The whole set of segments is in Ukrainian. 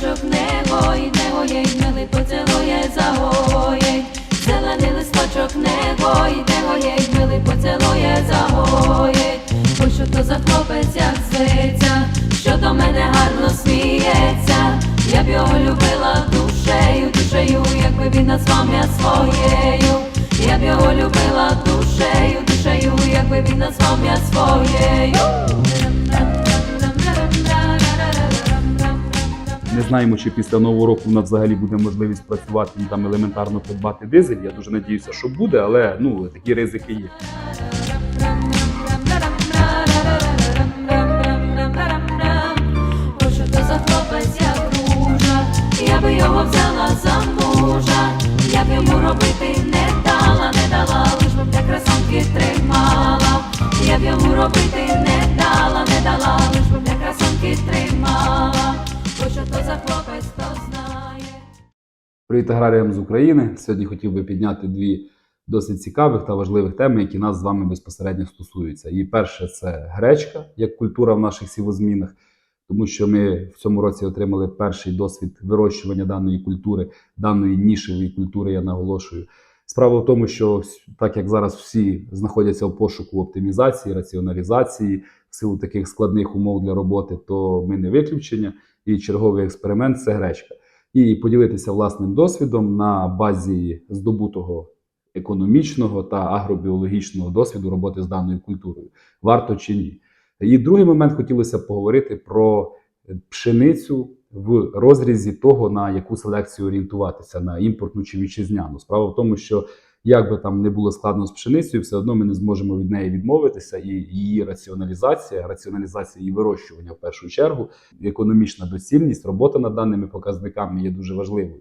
садочок не гоїть, не гоїть, милий поцілує, загоїть, зелений листочок не гоїть, не гоїть, милий поцілує, загоїть, Ой, що то за хлопець, як злиться, що до мене гарно сміється, я б його любила душею, душею, якби він назвав я своєю, я б його любила душею, душею, якби він назвав я своєю. Не знаємо, чи після нового року в нас взагалі буде можливість працювати і там елементарно придбати дизель. Я дуже надіюся, що буде, але ну такі ризики є. Я би його взяла за мужа, я б йому робити не дала, не дала, лиш би для красунки тримала, я б йому робити не дала, не дала, Що за хлопець, хто знає. Привіт аграріям з України. Сьогодні хотів би підняти дві досить цікавих та важливих теми, які нас з вами безпосередньо стосуються. І перше це гречка як культура в наших сівозмінах, тому що ми в цьому році отримали перший досвід вирощування даної культури, даної нішевої культури, я наголошую. Справа в тому, що так як зараз всі знаходяться в пошуку оптимізації, раціоналізації, в силу таких складних умов для роботи, то ми не виключення. І черговий експеримент це гречка. І поділитися власним досвідом на базі здобутого економічного та агробіологічного досвіду роботи з даною культурою. Варто чи ні? І другий момент хотілося б поговорити про пшеницю в розрізі того, на яку селекцію орієнтуватися, на імпортну чи вітчизняну. Справа в тому, що як би там не було складно з пшеницею, все одно ми не зможемо від неї відмовитися, і її раціоналізація, раціоналізація її вирощування в першу чергу, економічна доцільність, робота над даними показниками є дуже важливою.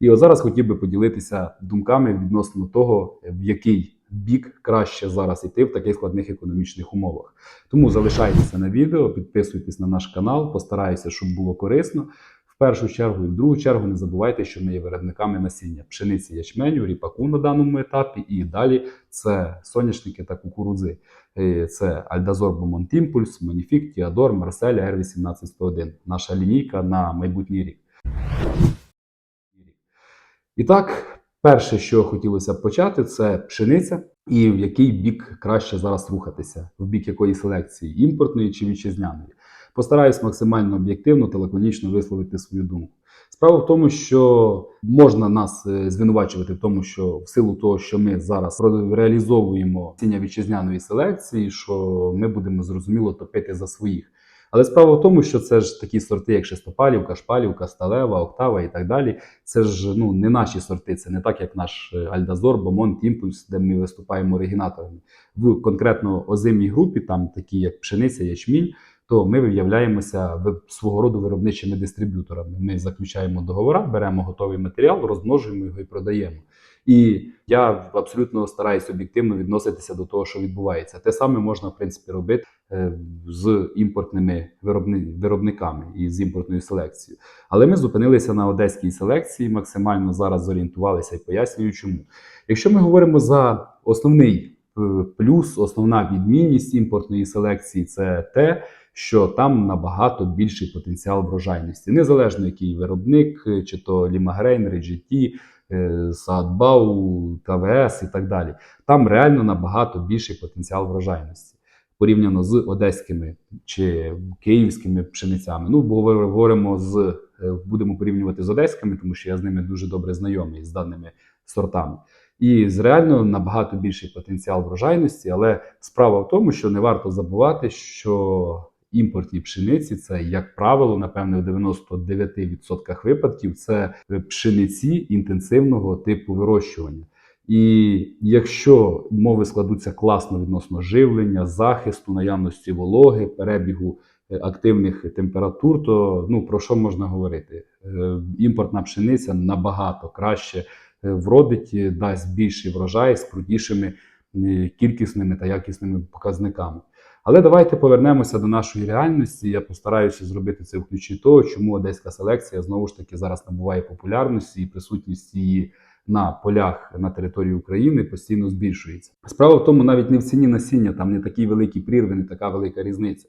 І от зараз хотів би поділитися думками відносно того, в який бік краще зараз йти в таких складних економічних умовах. Тому залишайтеся на відео, підписуйтесь на наш канал, постараюся, щоб було корисно. В першу чергу і в другу чергу не забувайте, що ми є виробниками насіння пшениці ячменю, ріпаку на даному етапі, і далі це соняшники та кукурудзи. Е, Це Альдазор Бомонт Імпульс, Моніфік, Тіадор, Марсель, Р18101. Наша лінійка на майбутній рік. І так, перше, що хотілося б почати, це пшениця, і в який бік краще зараз рухатися, в бік якої селекції імпортної чи вітчизняної. Постараюсь максимально об'єктивно та лаконічно висловити свою думку. Справа в тому, що можна нас е, звинувачувати в тому, що в силу того, що ми зараз реалізовуємо ціння вітчизняної селекції, що ми будемо зрозуміло топити за своїх. Але справа в тому, що це ж такі сорти, як Шестопалівка, Шпалівка, Сталева, Октава і так далі. Це ж ну не наші сорти, це не так, як наш е, Альдазор, Бомонт, Імпульс, де ми виступаємо оригінаторами. В конкретно озимій групі, там такі як пшениця, ячмінь, то ми виявляємося свого роду виробничими дистриб'юторами. Ми заключаємо договори, беремо готовий матеріал, розмножуємо його і продаємо. І я абсолютно стараюсь об'єктивно відноситися до того, що відбувається. Те саме можна в принципі робити е, з імпортними виробни, виробниками і з імпортною селекцією. Але ми зупинилися на одеській селекції, максимально зараз зорієнтувалися і пояснюю, чому. Якщо ми говоримо за основний е, плюс, основна відмінність імпортної селекції, це те, що там набагато більший потенціал врожайності, незалежно який виробник, е, чи то Лімагрейн, Реджеті, Саадбау, ТВС і так далі. Там реально набагато більший потенціал врожайності порівняно з одеськими чи київськими пшеницями. Ну, говоримо з е, будемо порівнювати з одеськими, тому що я з ними дуже добре знайомий з даними сортами. І з реально набагато більший потенціал врожайності, але справа в тому, що не варто забувати, що імпортні пшениці це, як правило, напевне, в 99% випадків це пшениці інтенсивного типу вирощування. І якщо умови складуться класно відносно живлення, захисту, наявності вологи, перебігу е, активних температур, то ну про що можна говорити? Е, Імпортна пшениця набагато краще е, вродить, дасть більший врожай з крутішими кількісними та якісними показниками. Але давайте повернемося до нашої реальності. Я постараюся зробити це в ключі того, чому одеська селекція знову ж таки зараз набуває популярності і присутність її на полях на території України постійно збільшується. Справа в тому, навіть не в ціні насіння, там не такі великі прірви, не така велика різниця.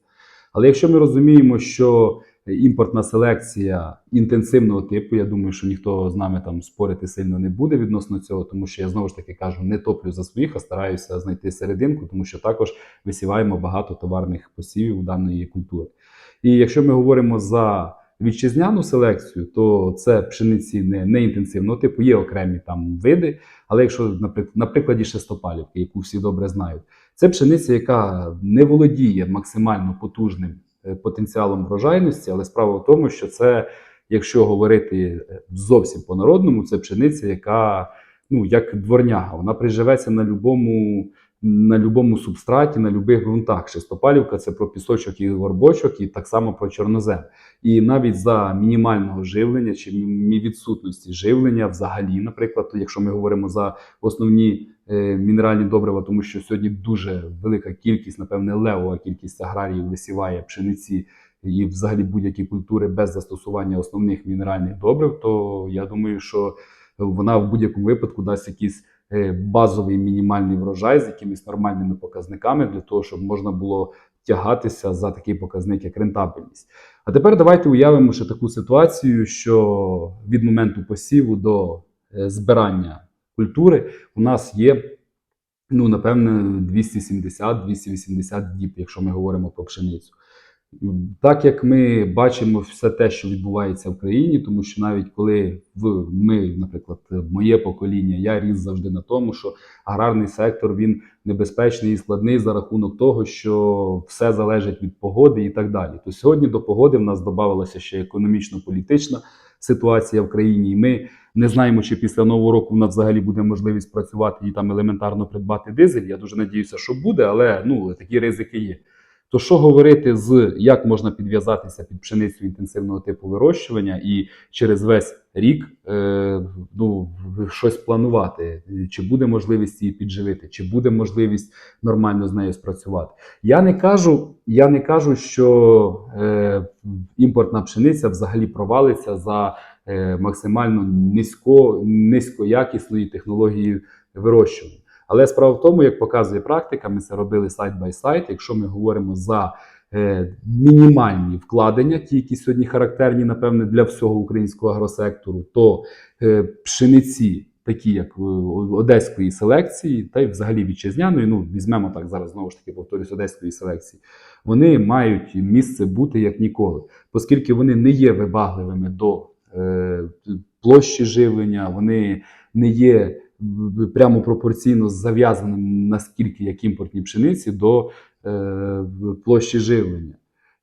Але якщо ми розуміємо, що імпортна селекція інтенсивного типу. Я думаю, що ніхто з нами там спорити сильно не буде відносно цього, тому що я знову ж таки кажу, не топлю за своїх, а стараюся знайти серединку, тому що також висіваємо багато товарних посівів даної культури. І якщо ми говоримо за вітчизняну селекцію, то це пшениці не, не інтенсивного типу, є окремі там види. Але якщо, на прикладі шестопалівки, яку всі добре знають, це пшениця, яка не володіє максимально потужним потенціалом врожайності, але справа в тому, що це, якщо говорити е, зовсім по-народному, це пшениця, яка ну як дворняга, вона приживеться на любому. На любому субстраті, на любих ґрунтах. Шестопалівка це про пісочок і горбочок, і так само про чорнозем. І навіть за мінімального живлення чи відсутності живлення, взагалі, наприклад, якщо ми говоримо за основні е, мінеральні добрива, тому що сьогодні дуже велика кількість, напевне, левова кількість аграріїв висіває пшениці і взагалі будь-які культури без застосування основних мінеральних добрив, то я думаю, що вона в будь-якому випадку дасть якийсь е, базовий мінімальний врожай з якимись нормальними показниками для того, щоб можна було тягатися за такий показник, як рентабельність. А тепер давайте уявимо ще таку ситуацію, що від моменту посіву до е, збирання культури у нас є, ну, напевне, 270-280 діб, якщо ми говоримо про пшеницю. Так як ми бачимо все те, що відбувається в країні, тому що навіть коли в ми, наприклад, моє покоління, я ріс завжди на тому, що аграрний сектор він небезпечний і складний за рахунок того, що все залежить від погоди і так далі. То сьогодні до погоди в нас додавалася ще економічно-політична ситуація в країні, і ми не знаємо, чи після нового року в нас взагалі буде можливість працювати і там елементарно придбати дизель. Я дуже надіюся, що буде, але ну такі ризики є. То що говорити з як можна підв'язатися під пшеницю інтенсивного типу вирощування і через весь рік е, ну, щось планувати? Чи буде можливість її підживити, чи буде можливість нормально з нею спрацювати? Я не кажу, я не кажу, що е, імпортна пшениця взагалі провалиться за е, максимально низько, низькоякісної технології вирощування. Але справа в тому, як показує практика, ми це робили сайт бай сайт. Якщо ми говоримо за е, мінімальні вкладення, ті, які сьогодні характерні, напевне, для всього українського агросектору, то е, пшениці, такі як е, одеської селекції, та й взагалі вітчизняної, ну візьмемо так зараз знову ж таки повторюсь, одеської селекції, вони мають місце бути як ніколи, оскільки вони не є вибагливими до е, площі живлення, вони не є прямо пропорційно зав'язаним наскільки як імпортні пшениці до е, площі живлення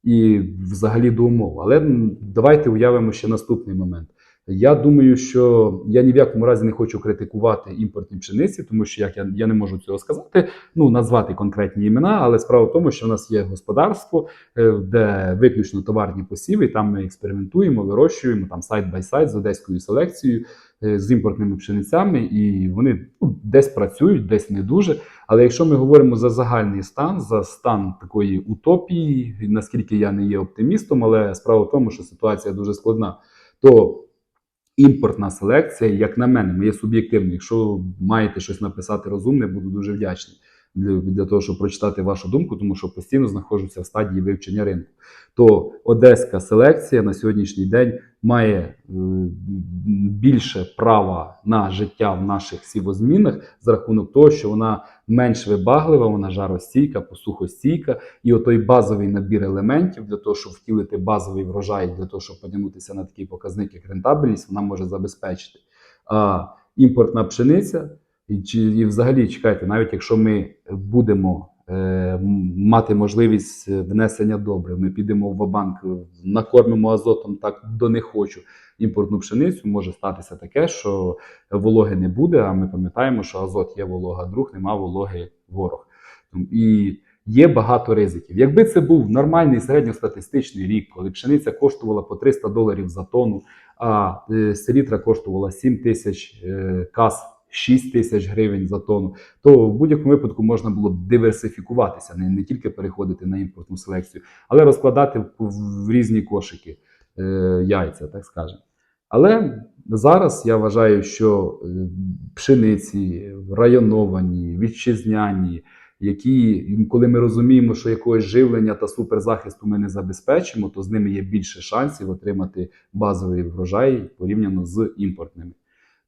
і взагалі до умов. Але давайте уявимо ще наступний момент. Я думаю, що я ні в якому разі не хочу критикувати імпортні пшениці, тому що як я, я не можу цього сказати, ну назвати конкретні імена, але справа в тому, що в нас є господарство, е, де виключно товарні посіви, там ми експериментуємо, вирощуємо там сайт бай сайт з одеською селекцією, з імпортними пшеницями, і вони ну, десь працюють, десь не дуже. Але якщо ми говоримо за загальний стан, за стан такої утопії, наскільки я не є оптимістом, але справа в тому, що ситуація дуже складна, то імпортна селекція, як на мене, моє суб'єктивне. Якщо маєте щось написати розумне, буду дуже вдячний для, для того, щоб прочитати вашу думку, тому що постійно знаходжуся в стадії вивчення ринку. То одеська селекція на сьогоднішній день має е, більше права на життя в наших сівозмінах за рахунок того, що вона менш вибаглива, вона жаростійка, посухостійка, і отой базовий набір елементів для того, щоб втілити базовий врожай, для того, щоб потягнутися на такий показник, як рентабельність, вона може забезпечити. А імпортна пшениця, і, чи, і взагалі чекайте, навіть якщо ми будемо е, мати можливість внесення добрив, ми підемо в банк, накормимо азотом так до не хочу імпортну пшеницю, може статися таке, що вологи не буде. А ми пам'ятаємо, що азот є волога друг, нема вологи ворог. І є багато ризиків. Якби це був нормальний середньостатистичний рік, коли пшениця коштувала по 300 доларів за тонну, а е, селітра коштувала 7 тисяч е, кас. 6 тисяч гривень за тонну, то в будь-якому випадку можна було б диверсифікуватися, не, не тільки переходити на імпортну селекцію, але розкладати в, різні кошики е, яйця, так скажемо. Але зараз я вважаю, що е, пшениці, районовані, вітчизняні, які, коли ми розуміємо, що якогось живлення та суперзахисту ми не забезпечимо, то з ними є більше шансів отримати базовий врожай порівняно з імпортними.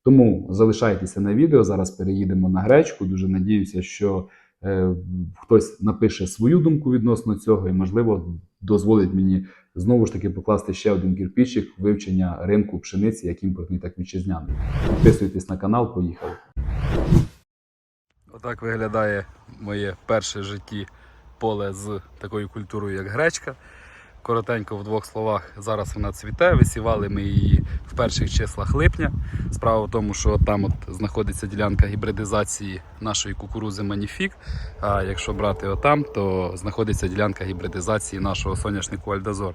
Тому залишайтеся на відео. Зараз переїдемо на гречку. Дуже надіюся, що е, хтось напише свою думку відносно цього, і, можливо, дозволить мені знову ж таки покласти ще один кірпічик вивчення ринку пшениці, як імпортний, так вітчизняний. Підписуйтесь на канал, поїхали. Отак виглядає моє перше житті поле з такою культурою, як гречка. Коротенько в двох словах, зараз вона цвіте. Висівали ми її в перших числах липня. Справа в тому, що там от знаходиться ділянка гібридизації нашої кукурузи Маніфік. А якщо брати отам, то знаходиться ділянка гібридизації нашого соняшнику Альдазор.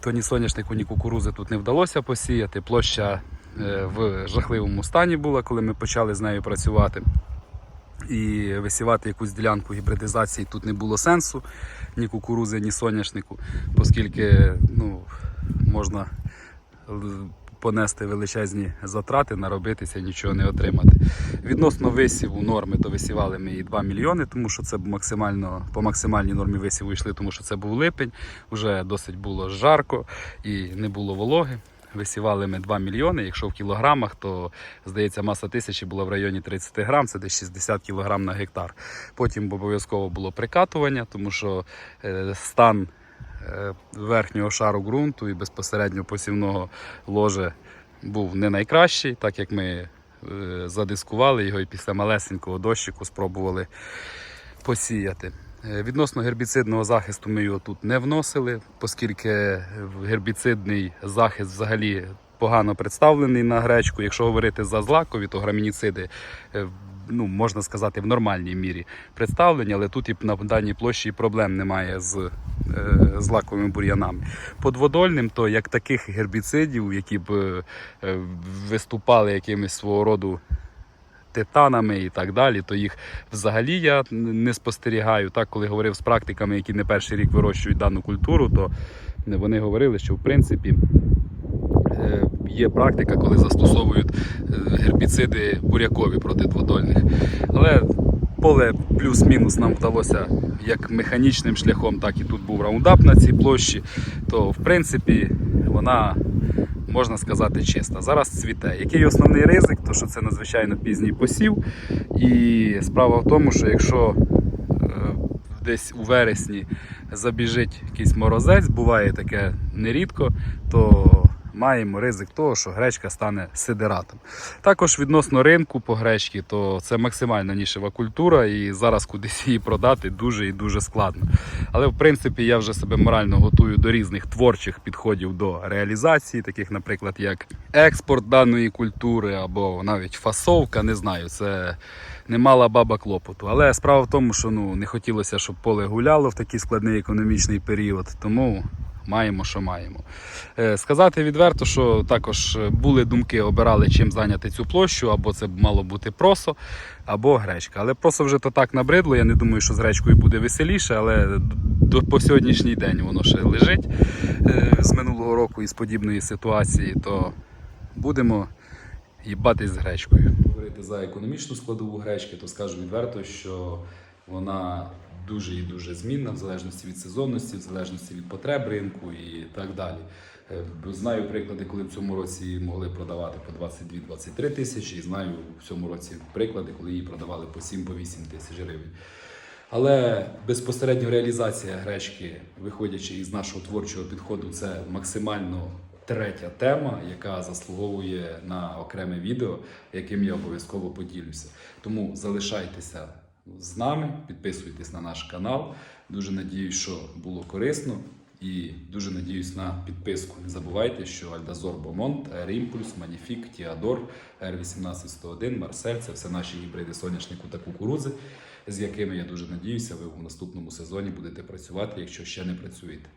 То ні соняшнику, ні кукурузи тут не вдалося посіяти. Площа е, в жахливому стані була, коли ми почали з нею працювати. І висівати якусь ділянку гібридизації тут не було сенсу ні кукурузи, ні соняшнику, оскільки ну, можна понести величезні затрати, наробитися і нічого не отримати. Відносно висіву норми, то висівали ми її 2 мільйони, тому що це максимально, по максимальній нормі висіву йшли, тому що це був липень, вже досить було жарко і не було вологи. Висівали ми 2 мільйони. Якщо в кілограмах, то здається, маса тисячі була в районі 30 грам, це десь 60 кілограм на гектар. Потім обов'язково було прикатування, тому що е, стан е, верхнього шару ґрунту і безпосередньо посівного ложа був не найкращий, так як ми е, задискували його і після малесенького дощику спробували посіяти. Е, Відносно гербіцидного захисту ми його тут не вносили, оскільки гербіцидний захист взагалі погано представлений на гречку. Якщо говорити за злакові, то грамініциди е, ну, можна сказати, в нормальній мірі представлені, але тут і на даній площі проблем немає з е, злаковими бур'янами. Подводольним, то як таких гербіцидів, які б виступали якимись свого роду титанами і так далі, то їх взагалі я не спостерігаю. Так, коли говорив з практиками, які не перший рік вирощують дану культуру, то вони говорили, що в принципі е, є практика, коли застосовують е, гербіциди бурякові проти дводольних. Але поле плюс-мінус нам вдалося як механічним шляхом, так і тут був раундап на цій площі, то в принципі вона можна сказати, чиста. Зараз цвіте. Який основний ризик? То що це надзвичайно пізній посів. І справа в тому, що якщо е, десь у вересні забіжить якийсь морозець, буває таке нерідко, то маємо ризик того, що гречка стане сидератом. Також відносно ринку по гречці, то це максимально нішева культура, і зараз кудись її продати дуже і дуже складно. Але в принципі я вже себе морально готую до різних творчих підходів до реалізації, таких, наприклад, як експорт даної культури або навіть фасовка, не знаю, це немала баба клопоту. Але справа в тому, що ну не хотілося, щоб поле гуляло в такий складний економічний період, тому. Маємо, що маємо. Е, Сказати відверто, що також були думки, обирали чим зайняти цю площу, або це мало бути просо, або гречка. Але просо вже то так набридло. Я не думаю, що з гречкою буде веселіше, але по сьогоднішній день воно ще лежить е, з минулого року із подібної ситуації, то будемо їбатись з гречкою. Говорити за економічну складову гречки, то скажу відверто, що вона дуже і дуже змінна в залежності від сезонності, в залежності від потреб ринку і так далі. Е, Знаю приклади, коли в цьому році могли продавати по 22-23 тисячі, і знаю в цьому році приклади, коли її продавали по 7-8 тисяч гривень. Але безпосередньо реалізація гречки, виходячи із нашого творчого підходу, це максимально третя тема, яка заслуговує на окреме відео, яким я обов'язково поділюся. Тому залишайтеся з нами, підписуйтесь на наш канал. Дуже надіюсь, що було корисно. І дуже надіюсь на підписку. Не забувайте, що Альдазор Бомонт, Impulse, Magnifique, Тіадор, R18101, Марсель це все наші гібриди соняшнику та кукурудзи, з якими я дуже надіюся, ви у наступному сезоні будете працювати, якщо ще не працюєте.